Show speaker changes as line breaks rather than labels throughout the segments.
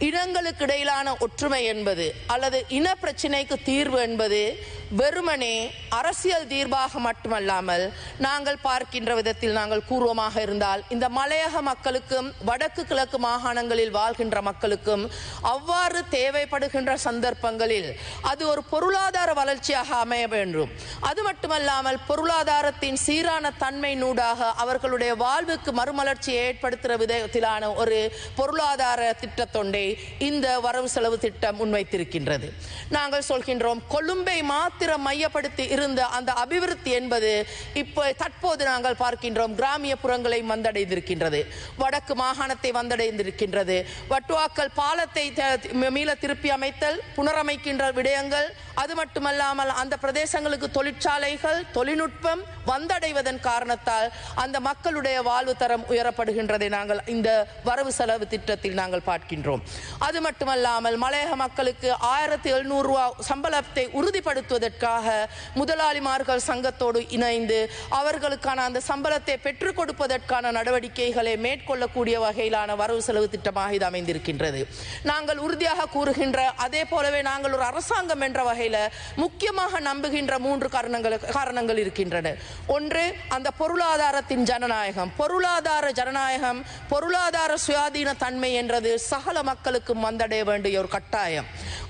இனங்களுக்கு இடையிலான ஒற்றுமை என்பது அல்லது இன பிரச்சினைக்கு தீர்வு என்பது வெறுமனே அரசியல் தீர்வாக மட்டுமல்லாமல் நாங்கள் பார்க்கின்ற விதத்தில் நாங்கள் கூர்வமாக இருந்தால் இந்த மலையக மக்களுக்கும் வடக்கு கிழக்கு மாகாணங்களில் வாழ்கின்ற மக்களுக்கும் அவ்வாறு தேவைப்படுகின்ற சந்தர்ப்பங்களில் அது ஒரு பொருளாதார வளர்ச்சியாக அமைய வேண்டும். அது மட்டுமல்லாமல் பொருளாதாரத்தின் சீரான தன்மை நூடாக அவர்களுடைய வாழ்வுக்கு மறுமலர்ச்சியை ஏற்படுத்துகிற விதத்திலான ஒரு பொருளாதார திட்டத்தொண்டை இந்த வரவு செலவு திட்டம் முன்வைத்திருக்கின்றது. நாங்கள் சொல்கின்றோம் கொழும்பை மாத்திரம் மையப்படுத்தி இருந்த அந்த அபிவிருத்தி என்பது இப்போ தற்போது நாங்கள் பார்க்கின்றோம். கிராமிய புறங்களை வந்தடைந்திருக்கின்றது. வடக்கு மாகாணத்தை வந்தடைந்திருக்கின்றது. வட்டுவாக்கல் பாலத்தை த- மீள திருப்பி அமைத்தல் புனரமைக்கின்ற விடயங்கள் அது மட்டுமல்லாமல் அந்த பிரதேசங்களுக்கு தொழிற்சாலைகள் தொழில்நுட்பம் வந்தடைவதன் காரணத்தால் அந்த மக்களுடைய வாழ்வு தரம் உயரப்படுகின்றதை நாங்கள் இந்த வரவு செலவு திட்டத்தில் நாங்கள் பார்க்கின்றோம். அது மட்டுமல்லாமல் மலையக மக்களுக்கு ஆயிரத்தி எழுநூறு ரூபா சம்பளத்தை உறுதிப்படுத்துவதற்காக முதலாளிமார்கள் சங்கத்தோடு இணைந்து அவர்களுக்கான அந்த சம்பளத்தை பெற்றுக் கொடுப்பதற்கான நடவடிக்கைகளை மேற்கொள்ளக்கூடிய வகையிலான வரவு செலவு திட்டமாக இது அமைந்திருக்கின்றது. நாங்கள் உறுதியாக கூறுகின்ற அதே போலவே நாங்கள் ஒரு அரசாங்கம் என்ற வகையில் முக்கியமாக நம்புகின்ற மூன்று காரணங்கள் காரணங்கள் இருக்கின்றன. ஒன்று அந்த பொருளாதாரத்தின் ஜனநாயகம். பொருளாதார ஜனநாயகம் பொருளாதார சுயாதீன தன்மை என்றது சகல மக்களுக்கும் வந்தடைய வேண்டிய ஒரு கட்டாயம்.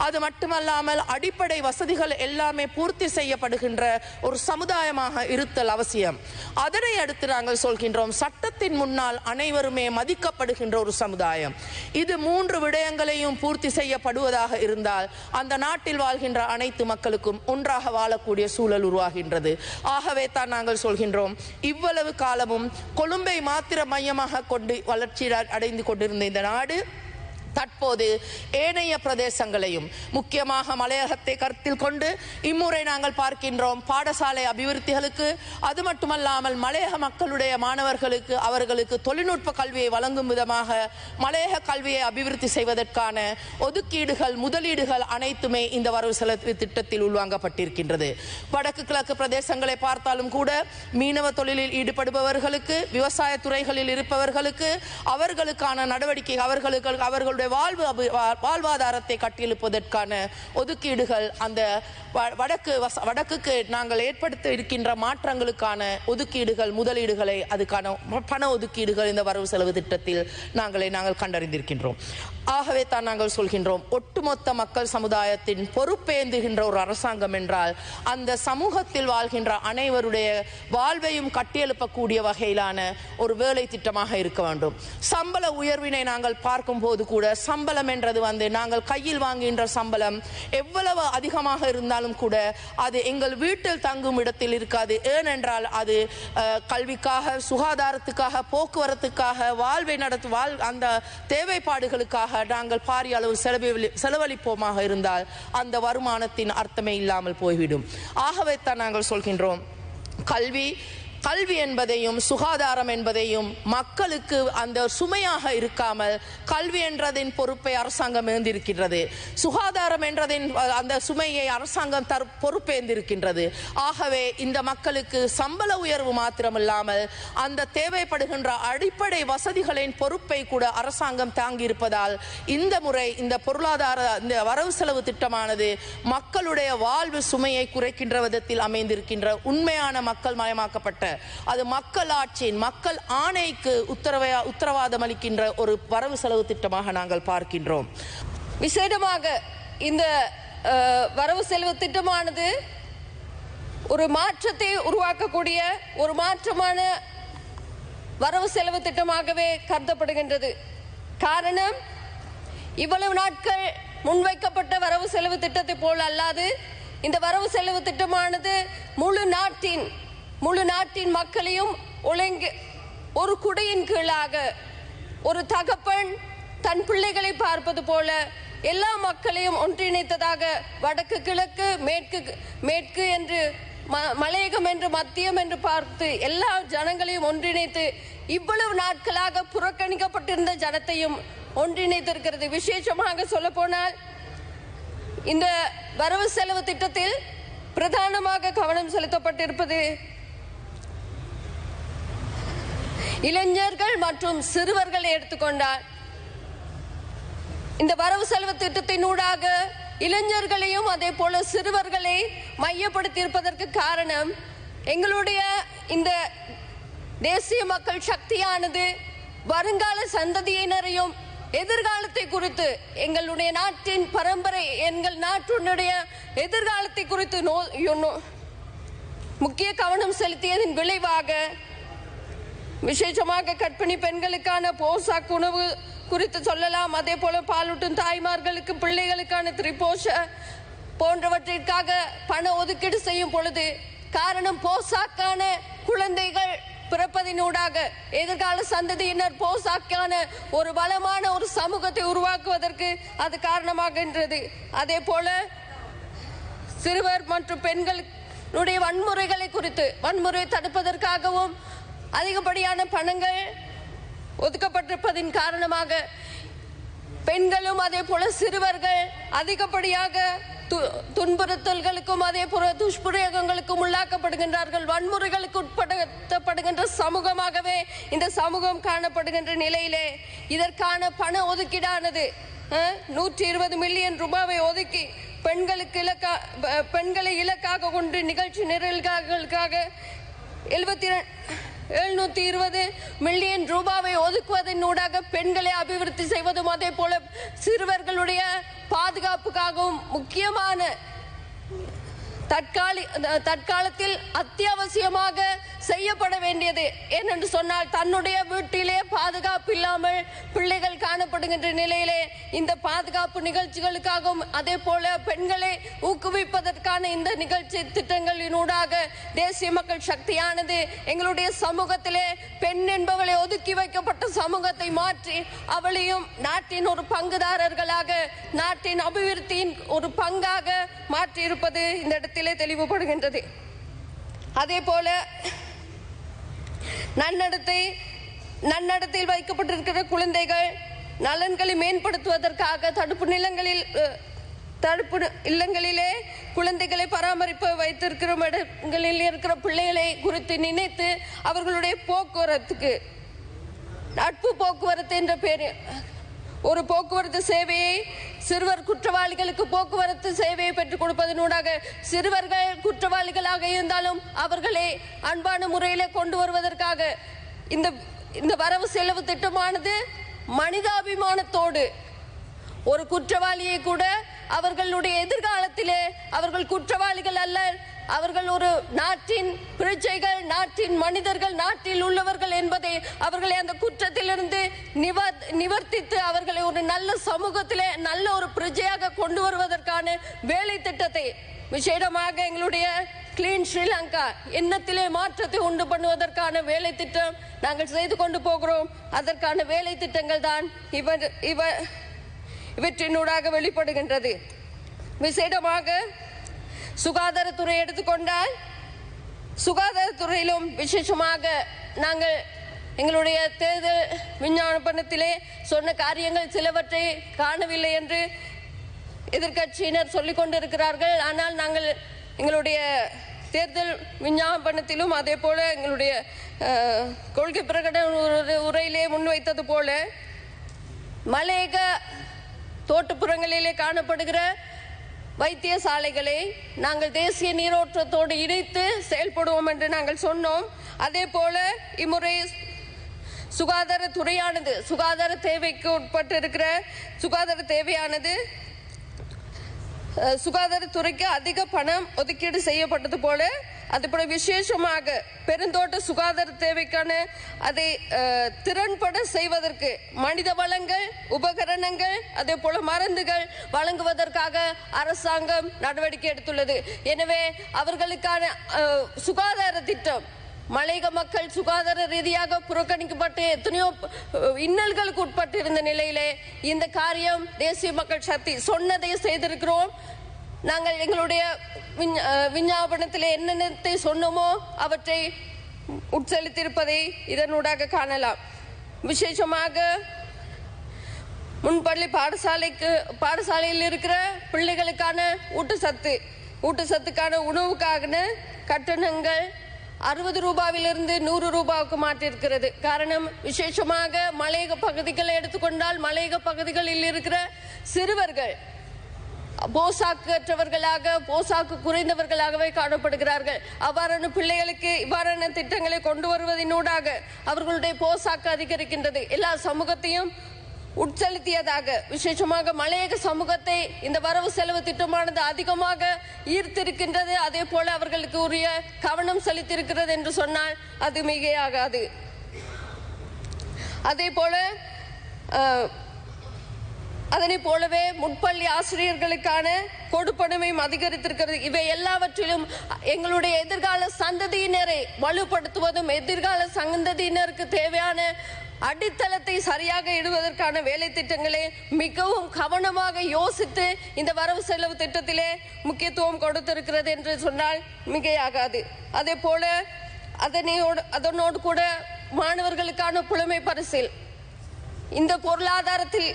அது மட்டுமல்லாமல் அடிப்படை வசதிகள் எல்லாமே பூர்த்தி செய்யப்படுகின்ற ஒரு சமுதாயமாக இருத்தல் அவசியம். அதனை அடுத்து நாங்கள் சொல்கின்றோம் சட்டத்தின் முன்னால் அனைவருமே மதிக்கப்படுகின்ற ஒரு சமுதாயம். இது மூன்று விடயங்களையும் பூர்த்தி செய்யப்படுவதாக இருந்தால் அந்த நாட்டில் வாழ்கின்ற அனைத்து மக்களுக்கும் ஒன்றாக வாழக்கூடிய சூழல் உருவாகின்றது. ஆகவே தான் நாங்கள் சொல்கின்றோம் இவ்வளவு காலமும் கொழும்பை மாத்திர மையமாக கொண்டு வளர்ச்சி அடைந்து கொண்டிருந்த இந்த நாடு தற்போது ஏனைய பிரதேசங்களையும் முக்கியமாக மலையகத்தை கருத்தில் கொண்டு இம்முறை நாங்கள் பார்க்கின்றோம் பாடசாலை அபிவிருத்திகளுக்கு அது மட்டுமல்லாமல் மலையக மக்களுடைய மாணவர்களுக்கு அவர்களுக்கு தொழில்நுட்ப கல்வியை வழங்கும் விதமாக மலையக கல்வியை அபிவிருத்தி செய்வதற்கான ஒதுக்கீடுகள் முதலீடுகள் அனைத்துமே இந்த வரவு செலவு திட்டத்தில் உள்வாங்கப்பட்டிருக்கின்றது. வடக்கு கிழக்கு பிரதேசங்களை பார்த்தாலும் கூட மீனவ தொழிலில் ஈடுபடுபவர்களுக்கு விவசாய துறைகளில் இருப்பவர்களுக்கு அவர்களுக்கான நடவடிக்கை அவர்களுக்கு அவர்களுடைய வாழ்வு வாழ்வாதாரத்தை கட்டியெழுப்பதற்கான ஒதுக்கீடுகள் அந்த வ- வடக்கு வச- வடக்குக்கு நாங்கள் ஏற்படுத்த இருக்கின்ற மாற்றங்களுக்கான ஒதுக்கீடுகள் முதலீடுகளை அதுக்கான பண ஒதுக்கீடுகள் இந்த வரவு செலவு திட்டத்தில் நாங்களே நாங்கள் கண்டறிந்திருக்கின்றோம். ஆகவே தான் நாங்கள் சொல்கின்றோம் ஒட்டுமொத்த மக்கள் சமுதாயத்தின் பொறுப்பேந்துகின்ற ஒரு அரசாங்கம் என்றால் அந்த சமூகத்தில் வாழ்கின்ற அனைவருடைய வாழ்வையும் கட்டியெழுப்பக்கூடிய வகையிலான ஒரு வேலை திட்டமாக இருக்க வேண்டும். சம்பள உயர்வினை நாங்கள் பார்க்கும்போது கூட சம்பளம் என்றது வந்து நாங்கள் கையில் வாங்குகின்ற சம்பளம் எவ்வளவு அதிகமாக இருந்தாலும் கூட அது எங்கள் வீட்டில் தங்கும் இடத்தில் இருக்காது. ஏனென்றால் அது கல்விக்காக சுகாதாரத்துக்காக போக்குவரத்துக்காக வாழ்வை நடத்து வாழ் அந்த தேவைப்பாடுகளுக்காக நாங்கள் பாரிய அளவு செலவழி செலவழிப்போமாக இருந்தால் அந்த வருமானத்தின் அர்த்தமே இல்லாமல் போய்விடும். ஆகவே தான் நாங்கள் சொல்கின்றோம் கல்வி கல்வி என்பதையும் சுகாதாரம் என்பதையும் மக்களுக்கு அந்த சுமையாக இருக்காமல் கல்வி என்றதின் பொறுப்பை அரசாங்கம் ஏந்திருக்கின்றது. சுகாதாரம் என்றதின் அந்த சுமையை அரசாங்கம் தர் பொறுப்பேந்திருக்கின்றது. ஆகவே இந்த மக்களுக்கு சம்பள உயர்வு மாத்திரமில்லாமல் அந்த தேவைப்படுகின்ற அடிப்படை வசதிகளின் பொறுப்பை கூட அரசாங்கம் தாங்கியிருப்பதால் இந்த முறை இந்த பொருளாதார இந்த வரவு செலவு திட்டமானது மக்களுடைய வாழ்வு சுமையை குறைக்கின்ற விதத்தில் அமைந்திருக்கின்ற உண்மையான மக்கள் மயமாக்கப்பட்ட அது மக்கள் ஆட்சியின் மக்கள் ஆணைக்கு உத்தரவை உத்தரவாதம் அளிக்கின்ற ஒரு வரவு செலவு திட்டமாக நாங்கள் பார்க்கின்றோம்.
விசேடமாக இந்த வரவு செலவு திட்டமானது ஒரு மாற்றத்தை உருவாக்கக்கூடிய ஒரு மாற்றமான வரவு செலவு திட்டமாகவே கருதப்படுகின்றது. காரணம் இவ்வளவு நாட்கள் முன்வைக்கப்பட்ட வரவு செலவு திட்டத்தை போல் அல்லாது இந்த வரவு செலவு திட்டமானது முழு நாட்டின் முழு நாட்டின் மக்களையும் ஒழுங்கு ஒரு குடையின் கீழாக ஒரு தகப்பன் தன் பிள்ளைகளை பார்ப்பது போல எல்லா மக்களையும் ஒன்றிணைத்ததாக வடக்கு கிழக்கு மேற்கு மேற்கு என்று ம- மலையகம் என்று மத்தியம் என்று பார்த்து எல்லா ஜனங்களையும் ஒன்றிணைத்து இவ்வளவு நாட்களாக புறக்கணிக்கப்பட்டிருந்த ஜனத்தையும் ஒன்றிணைத்திருக்கிறது. விசேஷமாக சொல்ல போனால் இந்த வரவு செலவு திட்டத்தில் பிரதானமாக கவனம் செலுத்தப்பட்டிருப்பது இளைஞர்கள் மற்றும் சிறுவர்களை எடுத்துக்கொண்டால் இந்த வரவு செலவு திட்டத்தினூடாக இளைஞர்களையும் அதே போல சிறுவர்களை மையப்படுத்தி இருப்பதற்கு காரணம் எங்களுடைய இந்த தேசிய மக்கள் சக்தியானது வருங்கால சந்ததியினரையும் எதிர்காலத்தை குறித்து எங்களுடைய நாட்டின் பரம்பரை எங்கள் நாட்டினுடைய எதிர்காலத்தை குறித்து நோ முக்கிய கவனம் செலுத்தியதன் விளைவாக விசேஷமாக கற்பிணி பெண்களுக்கான போசாக் உணவு குறித்து சொல்லலாம். அதே போல பாலூட்டும் தாய்மார்களுக்கு பிள்ளைகளுக்கான திரிபோஷ போன்றவற்றிற்காக பண ஒதுக்கீடு செய்யும் பொழுது காரணம் போசாக்கான குழந்தைகள் பிறப்பதினூடாக எதிர்கால சந்ததியினர் போசாக்கான ஒரு வளமான ஒரு சமூகத்தை உருவாக்குவதற்கு அது காரணமாகின்றது. அதே போல சிறுவர் மற்றும் பெண்களுடைய வன்முறைகளை குறித்து வன்முறையை தடுப்பதற்காகவும் அதிகப்படியான பணங்கள் ஒதுக்கப்பட்டிருப்பதின் காரணமாக பெண்களும் அதே போல சிறுவர்கள் அதிகப்படியாக து- துன்புறுத்தல்களுக்கும் அதே போல துஷ்பிரயோகங்களுக்கும் உள்ளாக்கப்படுகின்றார்கள். வன்முறைகளுக்கு உட்படுத்தப்படுகின்ற சமூகமாகவே இந்த சமூகம் காணப்படுகின்ற நிலையிலே இதற்கான பண ஒதுக்கீடானது நூற்றி இருபது மில்லியன் ரூபாவை ஒதுக்கி பெண்களுக்கு இலக்கா பெண்களை இலக்காக கொண்டு நிகழ்ச்சி நிரல்களுக்காக எழுபத்தி எழுநூத்தி இருபது மில்லியன் ரூபாவை ஒதுக்குவதன் ஊடாக பெண்களை அபிவிருத்தி செய்வதும் அதே போல சிறுவர்களுடைய பாதுகாப்புக்காகவும் முக்கியமான தற்காலி தற்காலத்தில் அத்தியாவசியமாக செய்யப்பட வேண்டியது. ஏனென்று சொன்னால் தன்னுடைய வீட்டிலே பாதுகாப்பு இல்லாமல் பிள்ளைகள் காணப்படுகின்ற நிலையிலே இந்த பாதுகாப்பு நிகழ்ச்சிகளுக்காகவும் அதே போல பெண்களை ஊக்குவிப்பதற்கான இந்த நிகழ்ச்சி திட்டங்களினூடாக தேசிய மக்கள் சக்தியானது எங்களுடைய சமூகத்திலே பெண் என்பவளை ஒதுக்கி வைக்கப்பட்ட சமூகத்தை மாற்றி அவளையும் நாட்டின் ஒரு பங்குதாரர்களாக நாட்டின் அபிவிருத்தியின் ஒரு பங்காக மாற்றி இருப்பது இந்த இடத்திலே தெளிவுபடுகின்றது. அதே போல நன்னடத்தை நன்னடத்தில் வைக்கப்பட்டிருக்கிற குழந்தைகள் நலன்களை மேம்படுத்துவதற்காக தடுப்பு நிலங்களில் தடுப்பு இல்லங்களிலே குழந்தைகளை பராமரிப்பு வைத்திருக்கிற இடங்களில் இருக்கிற பிள்ளைகளை குறித்து நினைத்து அவர்களுடைய போக்குவரத்துக்கு நட்பு போக்குவரத்து என்ற பேர் ஒரு போக்குவரத்து சேவையை சிறுவர் குற்றவாளிகளுக்கு போக்குவரத்து சேவையை பெற்றுக் கொடுப்பதனூடாக சிறுவர்கள் குற்றவாளிகளாக இருந்தாலும் அவர்களை அன்பான முறையிலே கொண்டு வருவதற்காக இந்த இந்த வரவு செலவு திட்டமானது மனிதாபிமானத்தோடு ஒரு குற்றவாளியை கூட அவர்களுடைய எதிர்காலத்திலே அவர்கள் குற்றவாளிகள் அல்ல அவர்கள் ஒரு நாட்டின் பிரஜைகள் நாட்டின் மனிதர்கள் நாட்டில் உள்ளவர்கள் என்பதை அவர்களை அந்த குற்றத்திலிருந்து நிவர் நிவர்த்தித்து அவர்களை ஒரு நல்ல சமூகத்திலே நல்ல ஒரு பிரஜையாக கொண்டு வருவதற்கான வேலை திட்டத்தை விசேடமாக எங்களுடைய கிளீன் ஸ்ரீலங்கா எண்ணத்திலே மாற்றத்தை உண்டு பண்ணுவதற்கான வேலை திட்டம் நாங்கள் செய்து கொண்டு போகிறோம். அதற்கான வேலை திட்டங்கள் தான் இவர் இவ இவற்றினூடாக வெளிப்படுகின்றது. விசேடமாக சுகாதாரத்துறை எடுத்துக்கொண்டால் சுகாதாரத்துறையிலும் விசேஷமாக நாங்கள் எங்களுடைய தேர்தல் விஞ்ஞாபனத்திலே சொன்ன காரியங்கள் சிலவற்றை காணவில்லை என்று எதிர்க்கட்சியினர் சொல்லிக் கொண்டிருக்கிறார்கள். ஆனால் நாங்கள் எங்களுடைய தேர்தல் விஞ்ஞாபனத்திலும் அதே போல எங்களுடைய கொள்கை பிரகடன உரையிலே முன்வைத்தது போல மலையக தோட்டுப்புறங்களிலே காணப்படுகிற வைத்தியசாலைகளை நாங்கள் தேசிய நீரோட்டத்தோடு இணைத்து செயல்படுவோம் என்று நாங்கள் சொன்னோம். அதே போல இம்முறை சுகாதாரத்துறையானது சுகாதார தேவைக்கு உட்பட்டு இருக்கிற சுகாதார தேவையானது சுகாதாரத்துறைக்கு அதிக பணம் ஒதுக்கீடு செய்யப்பட்டது போல அதுபோல விசேஷமாக பெருந்தோட்ட சுகாதார தேவைக்கான அதை திறன்பட செய்வதற்கு மனித வளங்கள் உபகரணங்கள் அதே போல மருந்துகள் வழங்குவதற்காக அரசாங்கம் நடவடிக்கை எடுத்துள்ளது. எனவே அவர்களுக்கான சுகாதார திட்டம் மலையக மக்கள் சுகாதார ரீதியாக புறக்கணிக்கப்பட்டு எத்தனையோ இன்னல்களுக்கு உட்பட்டு இருந்த நிலையிலே இந்த காரியம் தேசிய மக்கள் சக்தி சொன்னதை செய்திருக்கிறோம். நாங்கள் எங்களுடைய விஞ்ஞ- விஞ்ஞாபனத்திலே என்னென்னத்தை சொன்னோமோ அவற்றை உட்செலுத்திருப்பதை இதனூடாக காணலாம். விசேஷமாக முன்பள்ளி பாடசாலைக்கு பாடசாலையில் இருக்கிற பிள்ளைகளுக்கான ஊட்டச்சத்து ஊட்டச்சத்துக்கான உணவுக்கான கட்டணங்கள் அறுபது ரூபாவிலிருந்து நூறு ரூபாவுக்கு மாற்றிருக்கிறது காரணம் விசேஷமாக மலையக பகுதிகளை எடுத்துக்கொண்டால் மலையக பகுதிகளில் இருக்கிற சிறுவர்கள் போசாக்கற்றவர்களாக போசாக்கு குறைந்தவர்களாகவே காணப்படுகிறார்கள். அவ்வாறான பிள்ளைகளுக்கு இவ்வாறான திட்டங்களை கொண்டு வருவதனூடாக அவர்களுடைய போசாக்கு அதிகரிக்கின்றது. எல்லா சமூகத்தையும் உட்செலுத்தியதாக விசேஷமாக மலையக சமூகத்தை இந்த வரவு செலவு திட்டமானது அதிகமாக ஈர்த்திருக்கின்றது. அதே போல அவர்களுக்கு உரிய கவனம் செலுத்தியிருக்கிறது என்று சொன்னால் அது மிகையாகாது. அதே போல அதனை போலவே முன்பள்ளி ஆசிரியர்களுக்கான கொடுப்பனவையும் அதிகரித்திருக்கிறது. இவை எல்லாவற்றிலும் எங்களுடைய எதிர்கால சந்ததியினரை வலுப்படுத்துவதும் எதிர்கால சந்ததியினருக்கு தேவையான அடித்தளத்தை சரியாக இடுவதற்கான வேலை திட்டங்களை மிகவும் கவனமாக யோசித்து இந்த வரவு செலவு திட்டத்திலே முக்கியத்துவம் கொடுத்திருக்கிறது என்று சொன்னால் மிகையாகாது. அதே போல அதனையோடு அதனோடு கூட மாணவர்களுக்கான புலமை பரிசில் இந்த பொருளாதாரத்தில்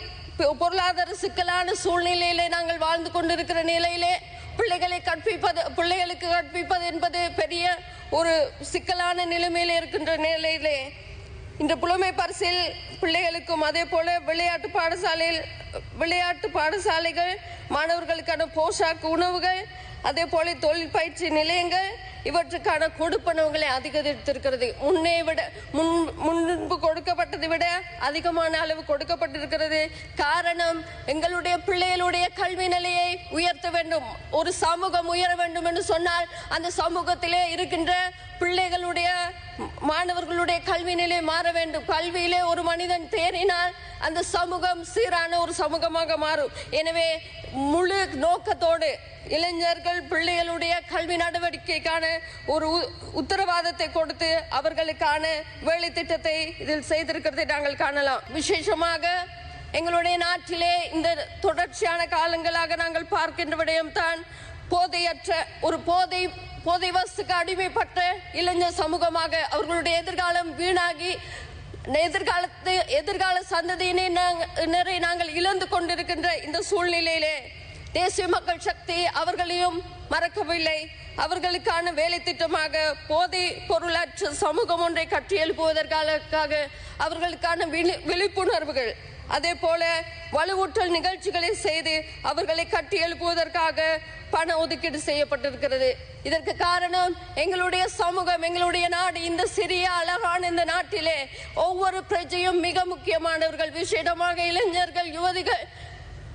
பொருளாதார சிக்கலான சூழ்நிலையிலே நாங்கள் வாழ்ந்து கொண்டிருக்கிற நிலையிலே பிள்ளைகளை கற்பிப்பது பிள்ளைகளுக்கு கற்பிப்பது என்பது பெரிய ஒரு சிக்கலான நிலைமையில் இருக்கின்ற நிலையிலே. இந்த புலமை பரிசில் பிள்ளைகளுக்கும் அதே போல விளையாட்டு பாடசாலையில் விளையாட்டு பாடசாலைகள் மாணவர்களுக்கான போஷாக்கு உணவுகள் அதே போல தொழில் பயிற்சி நிலையங்கள் இவற்றுக்கான கொடுப்பனவுகளை அதிகரித்திருக்கிறது. முன்னே விட முன் முன்பு கொடுக்கப்பட்டதை விட அதிகமான அளவு கொடுக்கப்பட்டிருக்கிறது. காரணம் எங்களுடைய பிள்ளைகளுடைய கல்வி நிலையை உயர்த்த வேண்டும். ஒரு சமூகம் உயர வேண்டும் என்று சொன்னால் அந்த சமூகத்திலே இருக்கின்ற பிள்ளைகளுடைய மாணவர்களுடைய கல்வி நிலை மாற வேண்டும். கல்வியிலே ஒரு மனிதன் தேறினால் அந்த சமூகம் சீரான ஒரு சமூகமாக மாறும். எனவே முழு நோக்கத்தோடு இளைஞர்கள் பிள்ளைகளுடைய கல்வி நடவடிக்கைக்கான ஒரு உ- உத்தரவாதத்தை கொடுத்து அவர்களுக்கான வேலை திட்டத்தை இதில் செய்திருக்கிறதை நாங்கள் காணலாம். விசேஷமாக எங்களுடைய நாட்டிலே இந்த தொடர்ச்சியான காலங்களாக நாங்கள் பார்க்கின்ற விடயம்தான் போதையற்ற ஒரு போதை போதை வசத்துக்கு அடிமைப்பட்ட இளைஞர் சமூகமாக அவர்களுடைய எதிர்காலம் வீணாகி எதிர்காலத்து எதிர்கால சந்ததியினை நாங்கள் நாங்கள் இழந்து கொண்டிருக்கின்ற இந்த சூழ்நிலையிலே தேசிய மக்கள் சக்தி அவர்களையும் மறக்கவில்லை. அவர்களுக்கான வேலை திட்டமாக போதை பொருளாற்று சமூகம் ஒன்றை கட்டியெழுப்புவதற்காக அவர்களுக்கான விழி- விழிப்புணர்வுகள் அதே போல வலுவூட்டல் நிகழ்ச்சிகளை செய்து அவர்களை கட்டி எழுப்புவதற்காக பண ஒதுக்கீடு செய்யப்பட்டிருக்கிறது. இதற்கு காரணம் எங்களுடைய சமூகம் எங்களுடைய நாடு இந்த சிறிய அழகான இந்த நாட்டிலே ஒவ்வொரு பிரஜையும் மிக முக்கியமானவர்கள். விசேடமாக இளைஞர்கள் யுவதிகள்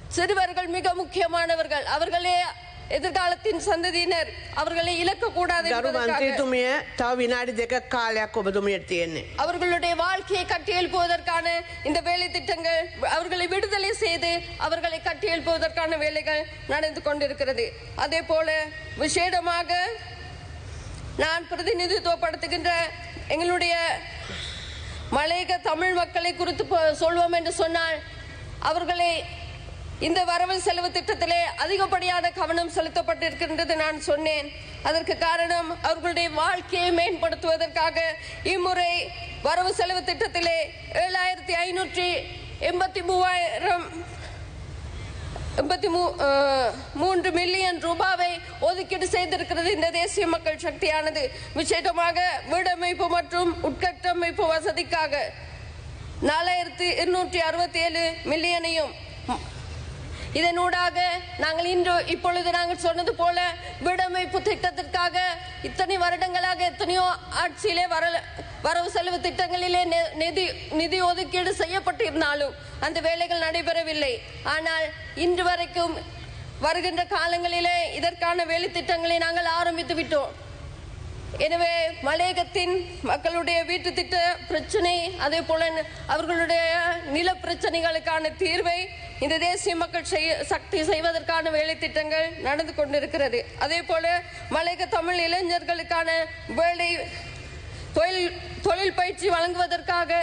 சிறுவர்கள் மிக முக்கியமானவர்கள். அவர்களே எதிர்காலத்தின் சந்ததியினர் அவர்களை இழக்கக்கூடாது
ගරු
என்பதற்காக
මන්ත්‍රීතුමිය තව විනාඩි දෙක කාලයක් ඔබතුමියට තියෙන්නේ.
அவர்களுடைய வாழ்க்கையை கட்டியெழுப்புவதற்கான இந்த வேலை திட்டங்கள் அவர்களை விடுதலை செய்து அவர்களை கட்டியெழுப்புவதற்கான வேலைகள் நடந்து கொண்டிருக்கிறது அதே போல விசேடமாக நான் பிரதிநிதித்துவப்படுத்துகின்ற எங்களுடைய மலையக தமிழ் மக்களை குறித்து ப- சொல்வோம் என்று சொன்னால் அவர்களை இந்த வரவு செலவு திட்டத்திலே அதிகப்படியான கவனம் செலுத்தப்பட்டிருக்கின்றது நான் சொன்னேன். அதற்கு காரணம் அவர்களுடைய வாழ்க்கையை மேம்படுத்துவதற்காக இம்முறை வரவு செலவு திட்டத்திலே ஏழாயிரத்தி ஐநூற்றி எண்பத்தி மூவாயிரம் எண்பத்தி மூ மூன்று மில்லியன் ரூபாவை ஒதுக்கீடு செய்திருக்கிறது இந்த தேசிய மக்கள் சக்தியானது. விசேடமாக வீடமைப்பு மற்றும் உட்கட்டமைப்பு வசதிக்காக நாலாயிரத்தி இருநூற்றி அறுபத்தி ஏழு மில்லியனையும் இதனூடாக நாங்கள் இன்று இப்பொழுது நாங்கள் சொன்னது போல வீடமைப்பு திட்டத்திற்காக இத்தனை வருடங்களாக எத்தனையோ ஆட்சியிலே வர வரவு செலவு திட்டங்களிலே நிதி நிதி ஒதுக்கீடு செய்யப்பட்டிருந்தாலும் அந்த வேலைகள் நடைபெறவில்லை. ஆனால் இன்று வரைக்கும் வருகின்ற காலங்களிலே இதற்கான வேலை திட்டங்களை நாங்கள் ஆரம்பித்து விட்டோம். எனவே மலையகத்தின் மக்களுடைய வீட்டு திட்ட பிரச்சனை அதே போல அவர்களுடைய நில பிரச்சனைகளுக்கான தீர்வை இந்த தேசிய மக்கள் செய்ய சக்தி செய்வதற்கான வேலை திட்டங்கள் நடந்து கொண்டிருக்கிறது. அதே போல மலையக தமிழ் இளைஞர்களுக்கான வேலை தொழில் தொழில் பயிற்சி வழங்குவதற்காக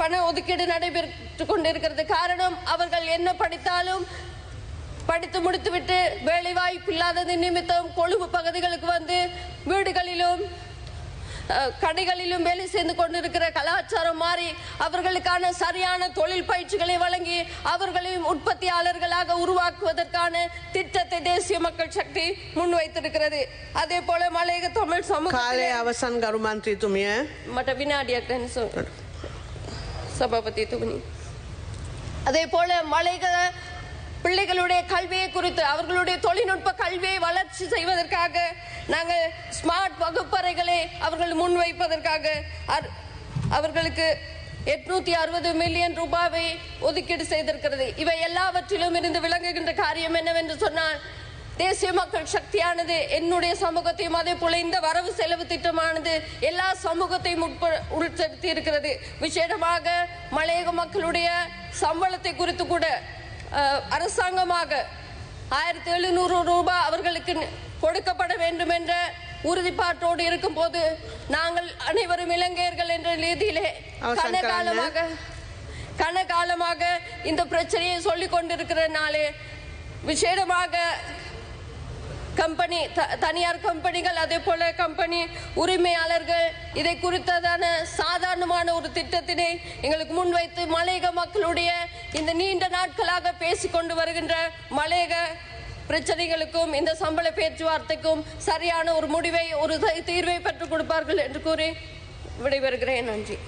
பண ஒதுக்கீடு நடைபெற்று கொண்டிருக்கிறது. காரணம் அவர்கள் என்ன படித்தாலும் படித்து முடித்துவிட்டு வேலை வாய்ப்பு இல்லாதது நிமித்தம் கொழும்பு பகுதிகளுக்கு வந்து வீடுகளிலும் கடைகளிலும் வேலை செய்து கொண்டிருக்கிற கலாச்சாரம் மாறி அவர்களுக்கான சரியான தொழில் பயிற்சிகளை வழங்கி அவர்களையும் உற்பத்தியாளர்களாக உருவாக்குவதற்கான திட்டத்தை தேசிய மக்கள் சக்தி முன்வைத்திருக்கிறது. அதே போல மலையக தமிழ் சமூக
அவசான் கருமாந்திரி துமிய
மட்ட வினாடியாக சபாபதி துமணி அதே போல மலைக பிள்ளைகளுடைய கல்வியை குறித்து அவர்களுடைய தொழில்நுட்ப கல்வியை வளர்ச்சி செய்வதற்காக நாங்கள் ஸ்மார்ட் வகுப்பறைகளை அவர்கள் முன்வைப்பதற்காக அர்- அவர்களுக்கு எட்நூத்தி அறுபது மில்லியன் ரூபாவை ஒதுக்கீடு செய்திருக்கிறது. இவை எல்லாவற்றிலும் இருந்து விளங்குகின்ற காரியம் என்னவென்று சொன்னால் தேசிய மக்கள் சக்தியானது என்னுடைய சமூகத்தையும் அதே போல இந்த வரவு செலவு திட்டமானது எல்லா சமூகத்தையும் உட்படுத்தி இருக்கிறது. விசேடமாக மலையக மக்களுடைய சம்பளத்தை குறித்து கூட அரசாங்கமாக ஆயிரத்தி எழுநூறு ரூபாய் அவர்களுக்கு கொடுக்கப்பட வேண்டும் என்ற உறுதிப்பாட்டோடு இருக்கும்போது நாங்கள் அனைவரும் இலங்கையர்கள் என்ற ரீதியிலே
அவசரம்
கன
கலந்து.
காலமாக கன காலமாக இந்த பிரச்சனையை சொல்லிக் கொண்டிருக்கிறனாலே விசேடமாக கம்பெனி த- தனியார் கம்பெனிகள் அதே போல கம்பெனி உரிமையாளர்கள் இதை குறித்ததான சாதாரணமான ஒரு திட்டத்தினை எங்களுக்கு முன்வைத்து மலையக மக்களுடைய இந்த நீண்ட நாட்களாக பேசிக்கொண்டு வருகின்ற மலையக பிரச்சனைகளுக்கும் இந்த சம்பள பேச்சுவார்த்தைக்கும் சரியான ஒரு முடிவை ஒரு தீர்வை பெற்றுக் கொடுப்பார்கள் என்று கூறி விடைபெறுகிறேன். நன்றி.